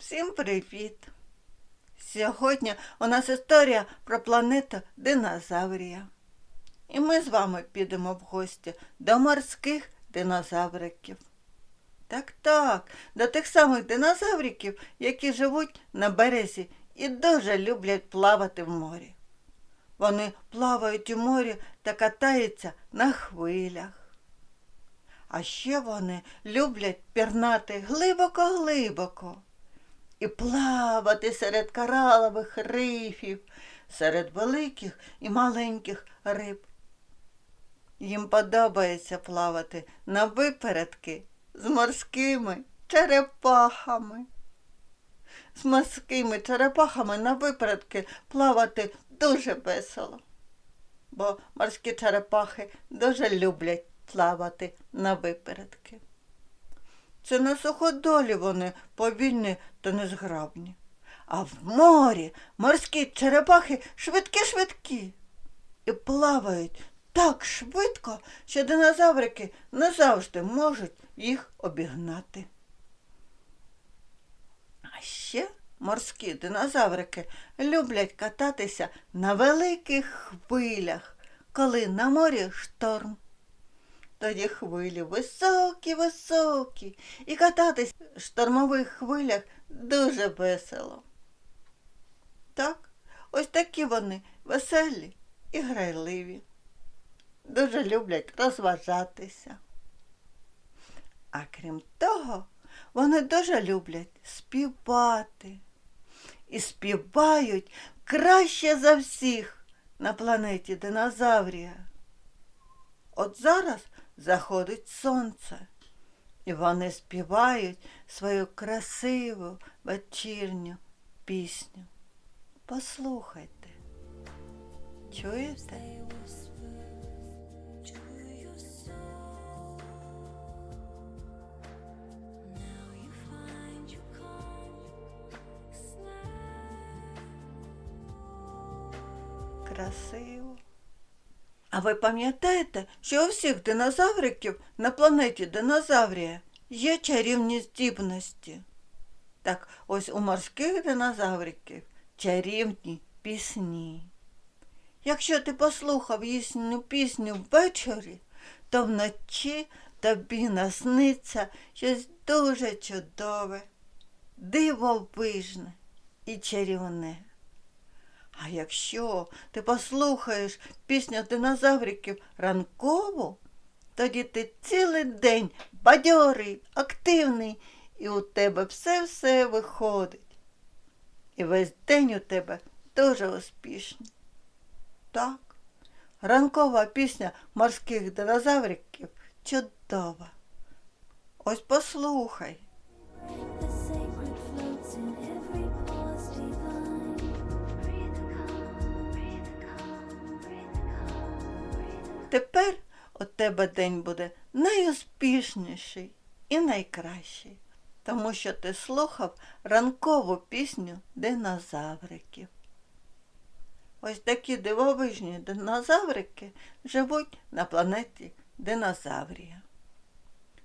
Всім привіт! Сьогодні у нас історія про планету Динозаврія. І ми з вами підемо в гості до морських динозавриків. Так, так, до тих самих динозавриків, які живуть на березі і дуже люблять плавати в морі. Вони плавають у морі та катаються на хвилях. А ще вони люблять пірнати глибоко-глибоко і плавати серед коралових рифів, серед великих і маленьких риб. Їм подобається плавати на випередки з морськими черепахами. З морськими черепахами на випередки плавати дуже весело, бо морські черепахи дуже люблять плавати на випередки. Це на суходолі вони повільні та незграбні. А в морі морські черепахи швидкі-швидкі і плавають так швидко, що динозаврики не завжди можуть їх обігнати. А ще морські динозаврики люблять кататися на великих хвилях, коли на морі шторм. Тоді хвилі високі, високі, і кататись в штормових хвилях дуже весело. Так, ось такі вони веселі і грайливі. Дуже люблять розважатися. А крім того, вони дуже люблять співати. І співають краще за всіх на планеті динозаврія. От зараз заходить сонце, і вони співають свою красиву вечірню пісню. Послухайте. Чуєте? Красиво. А ви пам'ятаєте, що у всіх динозавриків на планеті динозаврія є чарівні здібності? Так ось у морських динозавриків чарівні пісні. Якщо ти послухав їхню пісню ввечері, то вночі тобі насниться щось дуже чудове, дивовижне і чарівне. А якщо ти послухаєш пісню динозавриків ранкову, тоді ти цілий день бадьорий, активний, і у тебе все-все виходить. І весь день у тебе дуже успішний. Так, ранкова пісня морських динозавриків чудова. Ось послухай. Тепер у тебе день буде найуспішніший і найкращий, тому що ти слухав ранкову пісню динозавриків. Ось такі дивовижні динозаврики живуть на планеті Динозаврія.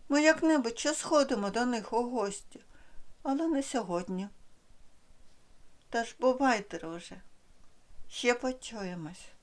Ми як-небудь ще сходимо до них у гості, але не сьогодні. Тож бувай, друже, ще почуємось.